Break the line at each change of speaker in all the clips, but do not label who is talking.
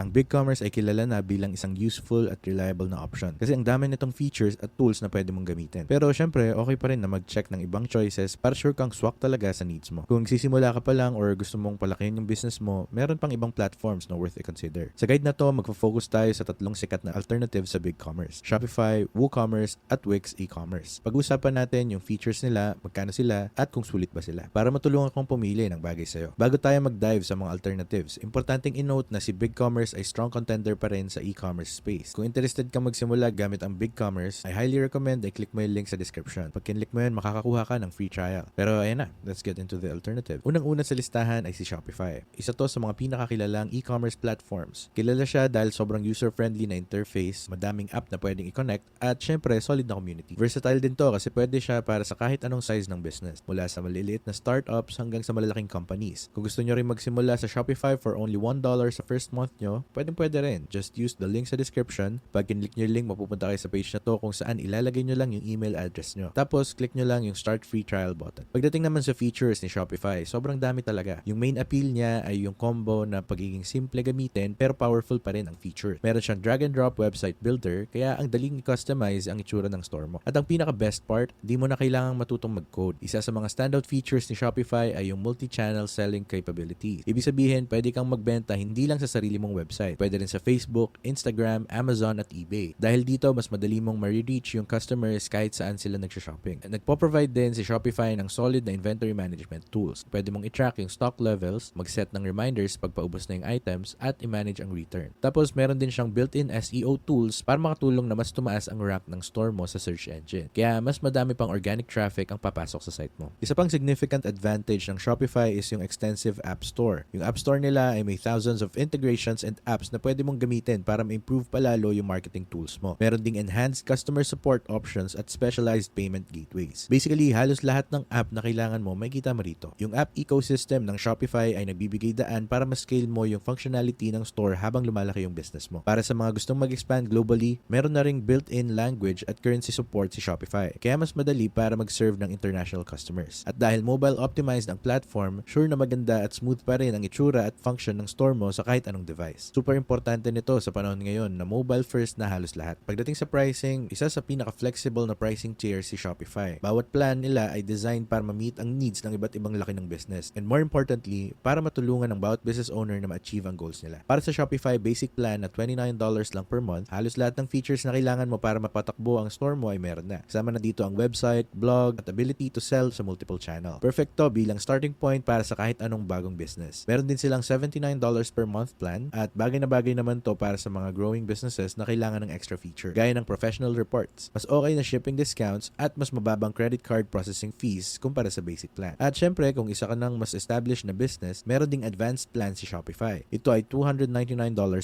Ang BigCommerce ay kilala na bilang isang useful at reliable na option kasi ang dami nitong features at tools na pwede mong gamitin. Pero syempre, okay pa rin na mag-check ng ibang choices para sure kang swak talaga sa needs mo. Kung sisimula ka pa lang or gusto mong palakihin yung business mo, meron pang ibang platforms na worth i-consider. Sa guide na to, magfo-focus tayo sa tatlong sikat na alternative sa BigCommerce. Shopify, WooCommerce, at Wix e-commerce. Pag-usapan natin yung features nila, magkano sila, at kung sulit ba sila. Para matulungan kong pumili ng bagay sa'yo. Bago tayo mag-dive sa mga alternatives, importanteng i-note na si BigCommerce ay strong contender pa rin sa e-commerce space. Kung interested kang magsimula gamit ang BigCommerce, I highly recommend ay click mo yung link sa description. Pag kinlik mo yun, makakakuha ka ng free trial. Pero ayan na, let's get into the alternative. Unang-una sa listahan ay si Shopify. Isa to sa mga pinakakilalang e-commerce platforms. Kilala siya dahil sobrang user-friendly na interface, madaming app na pwedeng i-connect, at syempre, solid na community. Versatile din to kasi pwede siya para sa kahit anong size ng business. Mula sa maliliit na startups hanggang sa malalaking companies. Kung gusto nyo rin magsimula sa Shopify for only $1 sa first month nyo, pwedeng pwede rin. Just use the link sa description. Pag kinlik nyo yung link, mapupunta kayo sa page na to kung saan ilalagay nyo lang yung email address nyo. Tapos, click nyo lang yung start free trial button. Pagdating naman sa features ni Shopify, sobrang dami talaga. Yung main appeal niya ay yung combo na pagiging simple gamitin pero powerful pa rin ang feature. Meron siyang drag and drop website builder kaya ang daling i-customize ang itsura ng store mo. At ang pinaka best part, di mo na kailangang matutong mag-code. Isa sa mga standout features ni Shopify ay yung multi-channel selling capability. Ibig sabihin, pwede kang magbenta hindi lang sa sarili mong website. Pwede rin sa Facebook, Instagram, Amazon at eBay. Dahil dito, mas madali mong ma-reach yung customers kahit saan sila nagsha-shopping. Nagpo-provide din si Shopify ng solid na inventory management tools. Pwede mong i-track yung stock levels, mag-set ng reminders pag paubos na yung items, at i-manage ang return. Tapos, meron din siyang built-in SEO tools para makatulong na mas tumaas ang rank ng store mo sa search engine. Kaya, mas madami pang organic traffic ang papasok sa site mo. Isa pang significant advantage ng Shopify is yung extensive app store. Yung app store nila ay may thousands of integrations and apps na pwede mong gamitin para ma-improve palalo yung marketing tools mo. Meron ding enhanced customer support options at specialized payment gateways. Basically, halos lahat ng app na kailangan mo may kita mo rito. Yung app ecosystem ng Shopify ay nagbibigay daan para ma-scale mo yung functionality ng store habang lumalaki yung business mo. Para sa mga gustong mag-expand globally, meron na ring built-in language at currency support si Shopify. Kaya mas madali para mag-serve ng international customers. At dahil mobile optimized ang platform, sure na maganda at smooth pa rin ang itsura at function ng store mo sa kahit anong device. Super importante nito sa panahon ngayon na mobile first na halos lahat. Pagdating sa pricing, isa sa pinaka-flexible na pricing tier si Shopify. Bawat plan nila ay designed para ma-meet ang needs ng iba't ibang laki ng business. And more importantly, para matulungan ang bawat business owner na ma-achieve ang goals nila. Para sa Shopify basic plan na $29 lang per month, halos lahat ng features na kailangan mo para mapatakbo ang store mo ay meron na. Kasama na dito ang website, blog, at ability to sell sa multiple channel. Perfect to bilang starting point para sa kahit anong bagong business. Meron din silang $79 per month plan at bagay na bagay naman to para sa mga growing businesses na kailangan ng extra feature, gaya ng professional reports. Mas okay na shipping discounts at mas mababang credit card processing fees kumpara sa basic plan. At syempre, kung isa ka ng mas established na business, meron ding advanced plan si Shopify. Ito ay $299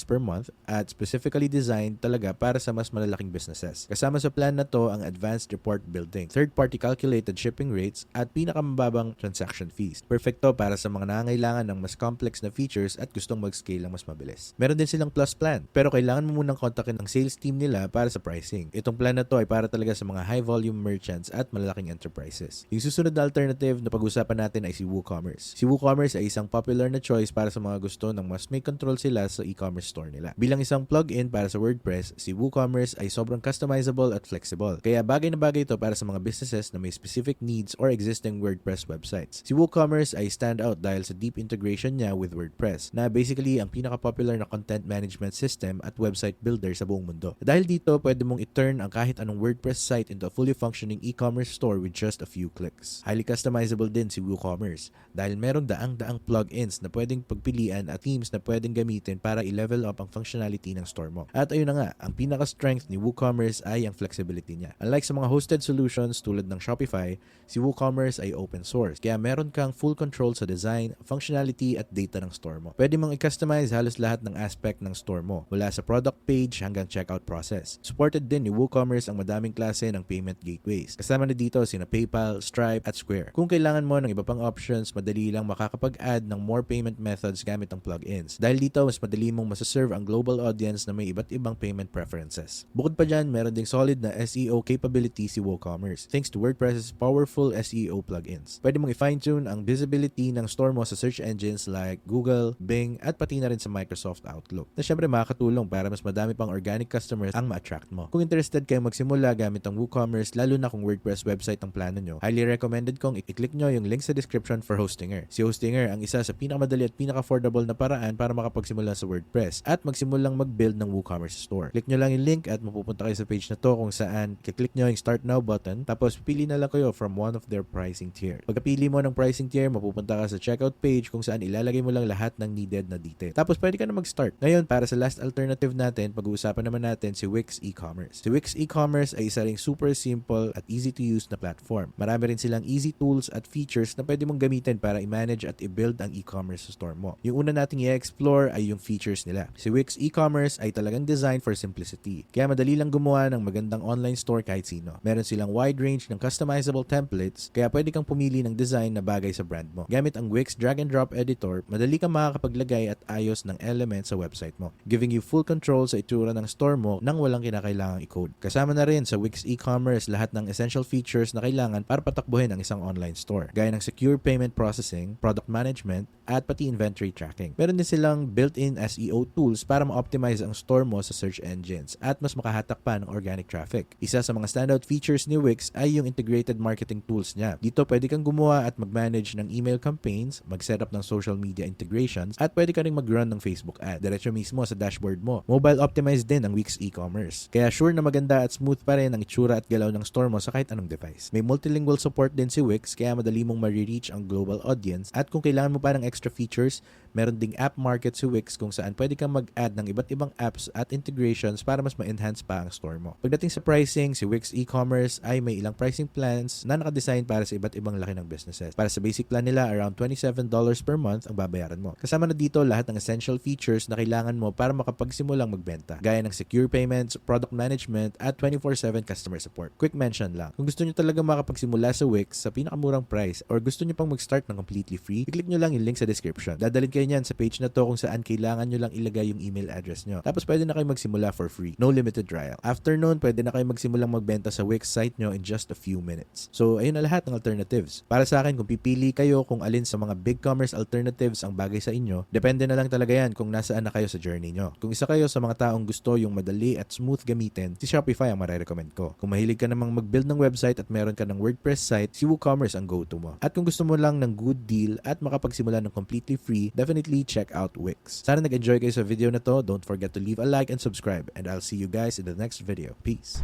per month at specifically designed talaga para sa mas malalaking businesses. Kasama sa plan na to ang advanced report building, third-party calculated shipping rates at pinakamababang transaction fees. Perfecto para sa mga nangangailangan ng mas complex na features at gustong mag-scale ng mas mabilis. Meron din silang plus plan, pero kailangan mo munang kontakin ang sales team nila para sa pricing. Itong plan na to ay para talaga sa mga high volume merchants at malalaking enterprises. Yung susunod na alternative na pag-usapan natin ay si WooCommerce. Si WooCommerce ay isang popular na choice para sa mga gusto ng mas may control sila sa e-commerce store nila. Bilang isang plugin para sa WordPress, si WooCommerce ay sobrang customizable at flexible. Kaya bagay na bagay ito para sa mga businesses na may specific needs or existing WordPress websites. Si WooCommerce ay stand out dahil sa deep integration niya with WordPress, na basically ang pinaka-popular na content management system at website builder sa buong mundo. Dahil dito, pwede mong i-turn ang kahit anong WordPress site into a fully functioning e-commerce store with just a few clicks. Highly customizable din si WooCommerce dahil merong daang-daang plugins na pwedeng pagpilian at themes na pwedeng gamitin para i-level up ang functionality ng store mo. At ayun na nga, ang pinaka-strength ni WooCommerce ay ang flexibility niya. Unlike sa mga hosted solutions tulad ng Shopify, si WooCommerce ay open source. Kaya meron kang full control sa design, functionality at data ng store mo. Pwede mong i-customize halos lahat ng aspect ng store mo, mula sa product page hanggang checkout process. Supported din ni WooCommerce ang madaming klase ng payment gateways. Kasama na dito sina PayPal, Stripe at Square. Kung kailangan mo ng iba pang options, madali lang makakapag-add ng more payment methods gamit ang plugins. Dahil dito, mas madali mong masaserve ang global audience na may iba't ibang payment preferences. Bukod pa dyan, meron ding solid na SEO capability si WooCommerce thanks to WordPress's powerful SEO plugins. Pwede mong i-fine-tune ang visibility ng store mo sa search engines like Google, Bing, at pati na rin sa Microsoft Microsoft Outlook. Na syempre makakatulong para mas madami pang organic customers ang ma-attract mo. Kung interested kayo magsimula gamit ang WooCommerce, lalo na kung WordPress website ang plano nyo, highly recommended kong i-click nyo yung link sa description for Hostinger. Si Hostinger ang isa sa pinakamadali at pinaka-affordable na paraan para makapagsimula sa WordPress at magsimulang mag-build ng WooCommerce store. Click nyo lang yung link at mapupunta kayo sa page na to kung saan kiklik nyo yung Start Now button tapos pili na lang kayo from one of their pricing tier. Pagkapili mo ng pricing tier, mapupunta ka sa checkout page kung saan ilalagay mo lang lahat ng needed na detail. Tapos pwede ka na mag-start. Ngayon, para sa last alternative natin, pag-uusapan naman natin si Wix e-commerce. Si Wix e-commerce ay isa ring super simple at easy to use na platform. Marami rin silang easy tools at features na pwede mong gamitin para i-manage at i-build ang e-commerce store mo. Yung una nating i-explore ay yung features nila. Si Wix e-commerce ay talagang designed for simplicity. Kaya madali lang gumawa ng magandang online store kahit sino. Meron silang wide range ng customizable templates, kaya pwede kang pumili ng design na bagay sa brand mo. Gamit ang Wix drag and drop editor, madali kang makakapaglagay at ayos ng elements sa website mo, giving you full control sa itsura ng store mo nang walang kinakailangang i-code. Kasama na rin sa Wix e-commerce lahat ng essential features na kailangan para patakbuhin ang isang online store, gaya ng secure payment processing, product management, at pati inventory tracking. Meron din silang built-in SEO tools para ma-optimize ang store mo sa search engines at mas makahatak pa ng organic traffic. Isa sa mga standout features ni Wix ay yung integrated marketing tools niya. Dito pwede kang gumawa at mag-manage ng email campaigns, mag-set up ng social media integrations, at pwede ka rin mag-run ng Facebook ad. Diretso mismo sa dashboard mo. Mobile optimized din ang Wix e-commerce. Kaya sure na maganda at smooth pa rin ang itsura at galaw ng store mo sa kahit anong device. May multilingual support din si Wix kaya madali mong ma-reach ang global audience at kung kailangan mo pa ng extra features, meron ding app market si Wix kung saan pwede kang mag-add ng iba't ibang apps at integrations para mas ma-enhance pa ang store mo. Pagdating sa pricing, si Wix e-commerce ay may ilang pricing plans na nakadesign para sa iba't ibang laki ng businesses. Para sa basic plan nila, around $27 per month ang babayaran mo. Kasama na dito lahat ng essential features na kailangan mo para makapagsimulang magbenta, gaya ng secure payments, product management, at 24-7 customer support. Quick mention lang, kung gusto nyo talaga makapagsimula sa Wix sa pinakamurang price or gusto nyo pang mag-start ng completely free, i-click nyo lang yung link sa description. Dadalhin kayo niyan sa page na to kung saan kailangan nyo lang ilagay yung email address nyo. Tapos pwede na kayo magsimula for free. No limited trial. After nun, pwede na kayo magsimulang magbenta sa Wix site nyo in just a few minutes. So, ayun na lahat ng alternatives. Para sa akin, kung pipili kayo kung alin sa mga big commerce alternatives ang bagay sa inyo, depende na lang talaga yan kung nasaan na kayo sa journey nyo. Kung isa kayo sa mga taong gusto yung madali at smooth gamitin, si Shopify ang marirecommend ko. Kung mahilig ka namang mag-build ng website at meron ka ng WordPress site, si WooCommerce ang go-to mo. At kung gusto mo lang ng good deal at makapagsimula ng completely free, definitely check out Wix. Sana nag-enjoy kayo sa video na to. Don't forget to leave a like and subscribe. And I'll see you guys in the next video. Peace.